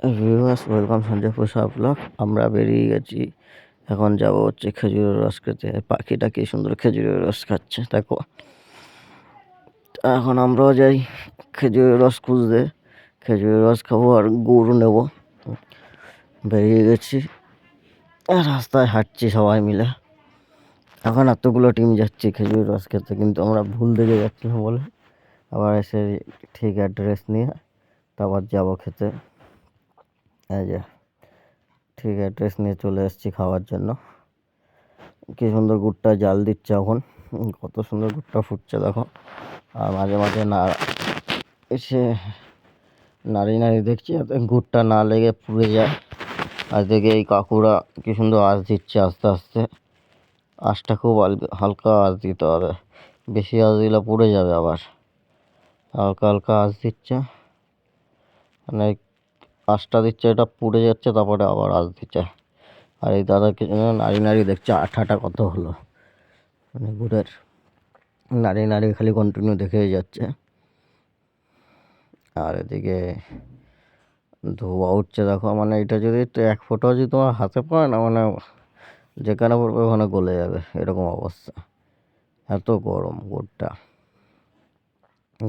Viewers welcome Sanjaypur Shah blog আমরা বেরিয়ে গেছি। এখন যাব হচ্ছে খেজুরের রস খেতে। পাখিটা কি সুন্দর খেজুরের রস খাচ্ছে, দেখো। এখন আমরাও যাই খেজুরের রস খুঁজতে। খেজুরের রস খাব আর গুড় নেব। বেরিয়ে গেছি। রাস্তায় হাঁটছি সবাই মিলে। এখন এতগুলো টিম যাচ্ছি খেজুরের রস খেতে, কিন্তু আমরা ভুল দিকে যাচ্ছি বলে। আবার এসে ঠিক অ্যাড্রেস নিয়ে তারপর যাব খেতে। এই যে, ঠিক অ্যাড্রেস নিয়ে চলে এসেছি খাওয়ার জন্য। কি সুন্দর গুড়টা জাল দিচ্ছে এখন। কত সুন্দর গুড়টা ফুটছে দেখো। আর মাঝে মাঝে না, এসে নাড়ি নাড়ি দেখছি যাতে গুড়টা না লেগে পুড়ে যায়। আর দেখে এই কাকুরা কি সুন্দর আঁচ দিচ্ছে আস্তে আস্তে। আঁচটা খুব হালকা আঁচ দিতে হবে। বেশি আঁচ দিলে পুড়ে যাবে আবার। হালকা হালকা আঁচ দিচ্ছে। মানে আঁচটা দিচ্ছে, এটা পুড়ে যাচ্ছে, তারপরে আবার আঁচ দিচ্ছে। আর এই দাদা কিছু নাড়ি নাড়ি দেখছে, আঠাটা কত হলো। মানে গুড়ের নাড়ি নাড়ি খালি কন্টিনিউ দেখেই যাচ্ছে। আর এদিকে ধোয়া উঠছে, দেখো মানে এটা যদি এক ফোঁটাও যদি তোমার হাতে পড়ে না মানে যেখানে পড়বে ওখানে গলে যাবে, এরকম অবস্থা। এত গরম গুড়টা।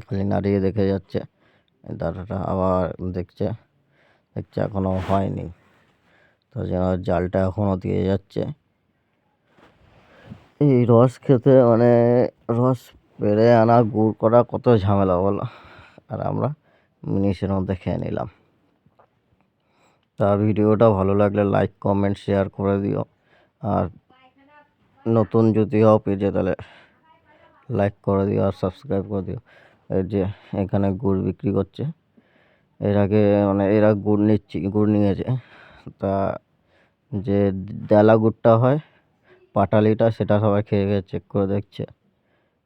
খালি নাড়িয়ে দেখে যাচ্ছে, দাদাটা আবার দেখছে। দেখছে এখনও হয়নি। তো যেন জালটা এখনও দিয়ে যাচ্ছে। এই রস খেতে মানে রস পেরে আনা, গুড় করা কত ঝামেলা বলো। আর আমরা মিনিটের মধ্যে খেয়ে নিলাম। তা ভিডিওটা ভালো লাগলে লাইক কমেন্ট শেয়ার করে দিও। আর নতুন যদি হও পেজে তাহলে লাইক করে দিও আর সাবস্ক্রাইব করে দিও। এই যে এখানে গুড় বিক্রি করছে। এর আগে মানে এরা গুড় নিচ্ছি, গুড় নিয়েছে। তা যে ডেলা গুড়টা হয়, পাটালিটা, সেটা সবাই খেয়ে খেয়ে চেক করে দেখছে।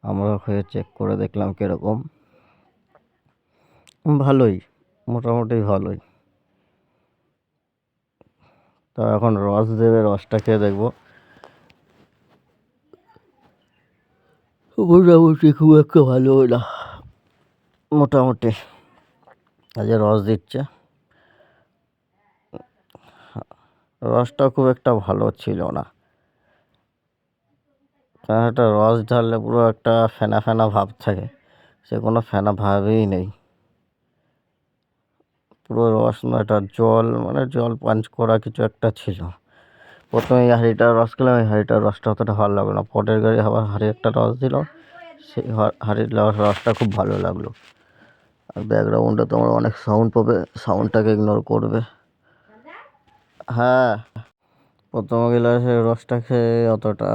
আমরাও খেয়ে চেক করে দেখলাম কীরকম। ভালোই, মোটামুটি ভালোই। তা এখন রস দেবে রসটা খেয়ে দেখব। মোটামুটি খুব একটা ভালো না মোটামুটি। আজ রস দিচ্ছে। রসটা খুব একটা ভালো ছিল না। কারণ একটা রস ঢাললে পুরো একটা ফেনা ফেনা ভাব থাকে। সে কোনো ফেনা ভাবেই নেই। পুরো রস না, এটা জল মানে জল পাঞ্চ করা কিছু একটা ছিল। প্রথমে এই হাঁড়িটার রস খেলাম, এই হাঁড়িটার রসটা অতটা ভালো লাগল না। পটের গাড়ি আবার হাঁড়ি একটা রস দিল, সেই হাঁড়ির রসটা খুব ভালো লাগল। আর ব্যাকগ্রাউন্ডে তোমরা অনেক সাউন্ড পাবে সাউন্ডটাকে ইগনোর করবে। হ্যাঁ প্রথম গ্লাসের রসটা খেয়ে অতটা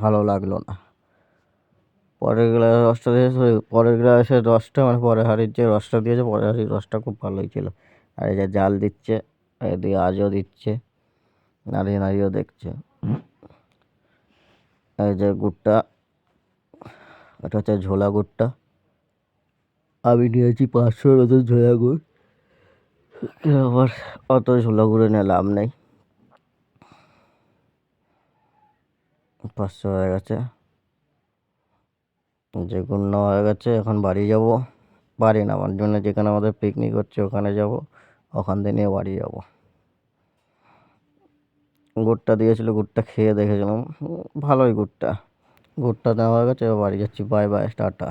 ভালো লাগল না। পরের গ্লাসের রসটা দিয়েছে পরের গ্লাসের রসটা মানে পরের হাঁড়ির যে রসটা দিয়েছে পরের হাঁড়ির রসটা খুব ভালোই ছিল। আর এই যে জাল দিচ্ছে, এদিকে আজও দিচ্ছে, নাড়িয়ে নাড়িয়েও দেখছে। এই যে গুড়টা, এটা হচ্ছে ঝোলা গুড়টা। আমি নিয়েছি পাঁচশো মতো ঝোলা গুড়। আবার অত ঝোলা গুড়ে নিয়ে লাভ নেই। পাঁচশো হয়ে গেছে। যে নেওয়া হয়ে গেছে, এখন বাড়ি যাব। বাড়ি না আমার জন্য যেখানে আমাদের পিকনিক হচ্ছে, ওখানে যাব। ওখান থেকে নিয়ে বাড়ি যাব। গুড়টা দিয়েছিল, গুড়টা খেয়ে দেখেছিলাম। ভালোই গুড়টা। গুড়টা দেওয়া হয়ে গেছে বাড়ি যাচ্ছি। Bye bye tata.